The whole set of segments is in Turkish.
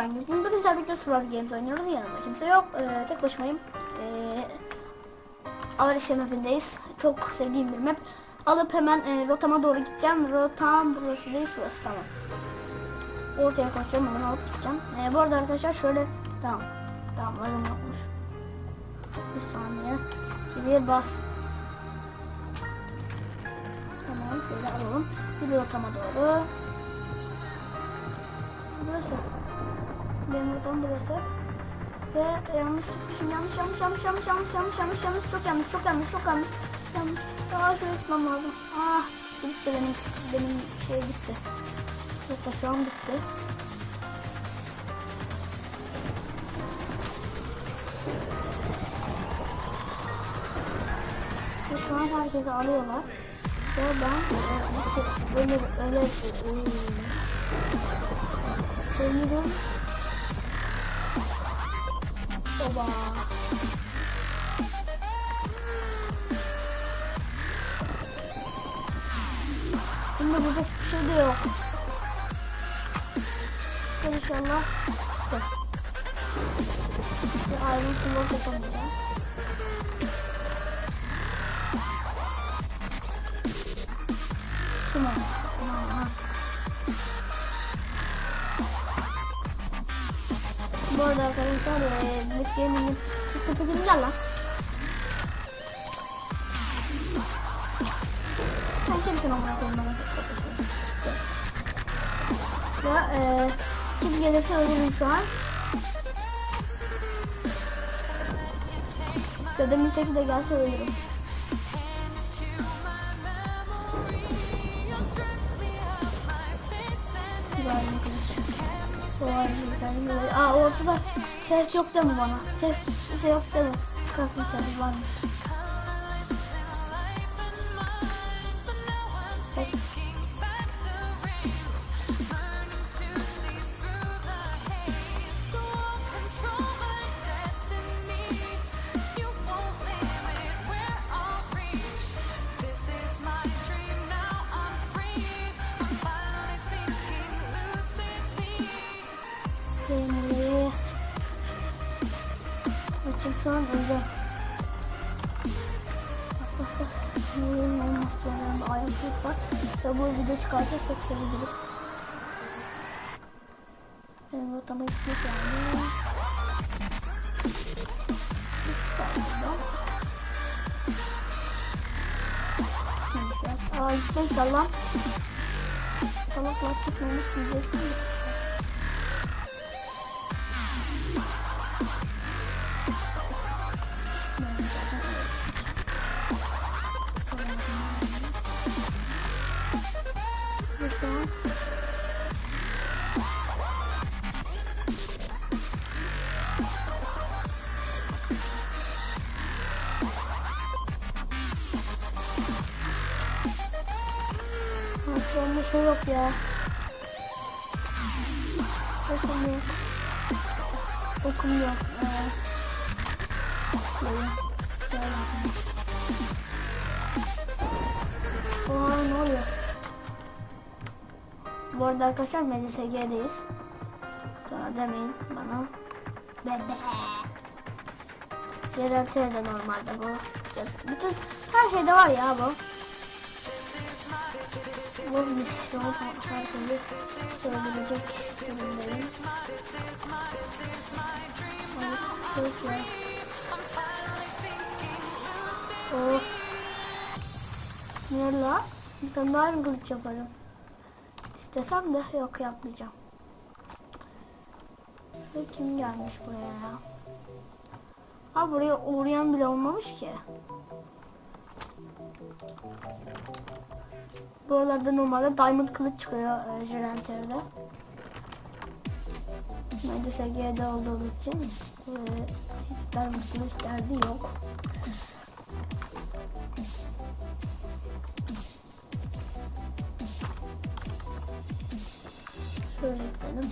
ben girdim. Bugün güzel bir Survival Games oynuyoruz. Yanımda kimse yok. Ee, tek başımayım. Ee, Avarisya mapindeyiz. Çok sevdiğim bir map. Alıp hemen e, rotama doğru gideceğim. Rotam burası değil şurası tamam. Ortaya koşacağım hemen alıp gideceğim. Ee, bu arada arkadaşlar şöyle tamam. Tamam lagım yokmuş. Bir saniye. Kiviye bas. Tamam şöyle alalım. Bir rotama doğru. Burası. Benim rotam burası. Ve yanlış gitmişim. Yanlış yanlış yanlış yanlış yanlış yanlış yanlış yanlış çok yanlış çok yanlış çok yanlış. Yanlış. Aa şöyle tutmam lazım. Ah gitti benim benim şey gitti. Hatta şu an gitti. Ve şu an herkesi alıyorlar. Ve ben e, öyle öyle öyle Ölürüm. Oba. Bunda bulacak hiçbir şey de yok. Gel inşallah. Bir ayrım yapamayacağım. Tamam. Tamam. Bu arada arkadaşlar eee Myth Gaming'in gel lan. Sen kimsin amına koyayım bana. Ve eee kim gelirse ölürüm şu an. Dedemin teki de gelse ölürüm. Güzel böyle. Aa ortada chest yok deme bana. Chest şey yok deme. Kalkın chest varmış. Çek. Ayaklık var. Ve bu video çıkarsa çok sevinirim. Benim rotama gitmiş yani. Neyse. Aa gitme inşallah. Salaklar tutmamış diyecektim. Şey yok ya. Okum yok. Okum yok. Ee, böyle. Oha ne oluyor? Bu arada arkadaşlar MDSG'deyiz. Sonra demeyin bana. Bebe. Jeneratör de normalde bu. Bütün her şeyde var ya bu. Bu misyon herkese söylenecek durumdayım. Şey ya. Oh. Ne la? Bir tane daha mı kılıç yaparım? İstesem de yok yapmayacağım. Ve kim gelmiş buraya ya? Ha buraya uğrayan bile olmamış ki. Buralarda normalde diamond kılıç çıkıyor e, Jirenter'de. Ben de SG'de olduğumuz için e, hiç diamond kılıç derdi yok. Şöyle gidelim.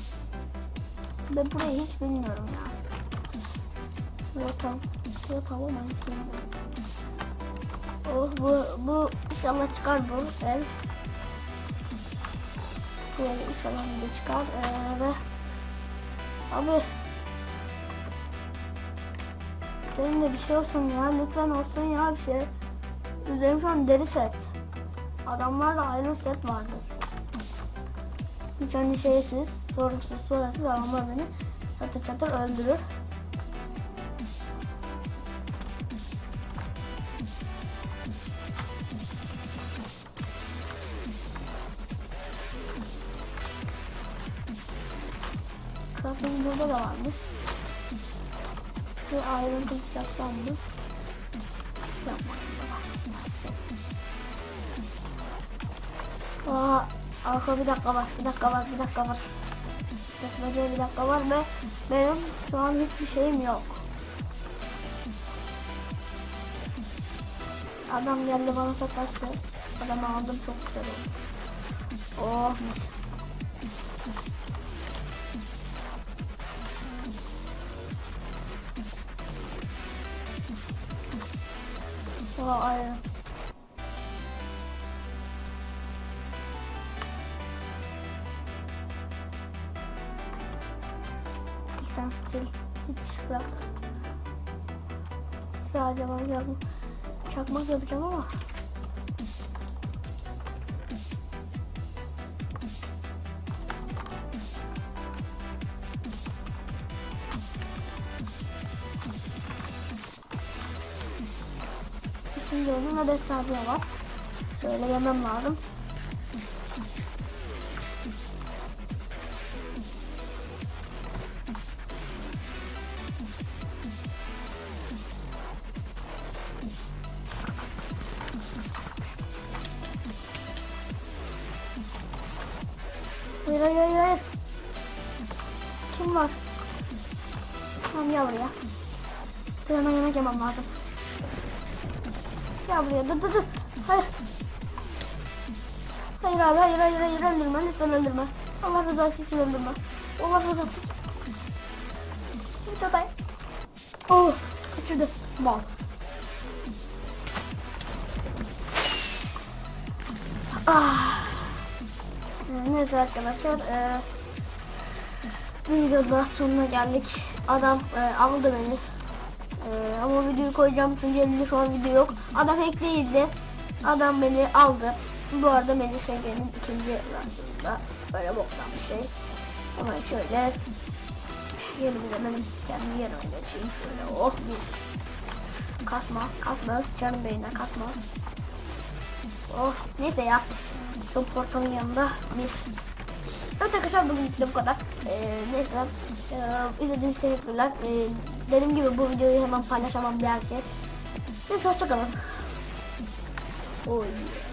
Ben burayı hiç bilmiyorum ya. Rotam. Rotam ama hiç bilmiyorum. Oh bu, bu inşallah çıkar bu ev. Bu ev inşallah bir çıkar. Ee, Abi. Senin de bir şey olsun ya. Lütfen olsun ya bir şey. Üzerim şu an deri set. Adamlarda ayrı set vardı. Hiç hani şeysiz, sorumsuz, sorasız adamlar beni çatır çatır öldürür. Crafting burada da varmış. Bir ayrıntı yapsam mı? Aa, arka bir dakika var, bir dakika var, bir dakika var. Tekmece bir dakika var ve benim şu an hiçbir şeyim yok. Adam geldi bana sataştı. Adamı aldım çok güzel oldu. Oh mis. Oh aynen. Bizden stil hiç bırak. Sadece yapma. Çakmak yapacağım ama. İsim gördüm ve 5 saniye var. Şöyle yemem lazım. Hayır hayır hayır. Kim var? Tamam gel buraya. Hemen yemek yemem lazım. Gel buraya dur dur dur. Hayır. Hayır abi hayır hayır hayır öldürme lütfen öldürme. Allah rızası için öldürme. Allah rızası için. Videodayım. Oh kaçırdı. Mal. Ah. Neyse arkadaşlar. bir videoda sonuna geldik. Adam e, aldı beni. E, ama videoyu koyacağım çünkü elimde şu an video yok. Adam hack değildi. Adam beni aldı. Bu arada Melih Sevgen'in ikinci versiyonunda böyle boktan bir şey. Ama şöyle yerimize benim kendi yerime geçeyim şöyle oh mis. Kasma, kasma, sıçarım beynine kasma. Oh neyse ya. Şu portalın yanında mis. Evet arkadaşlar bugün de bu kadar. Ee, neyse ee, izlediğiniz için teşekkürler. Ee, dediğim gibi bu videoyu hemen paylaşamam belki. Neyse hoşçakalın. Yeah.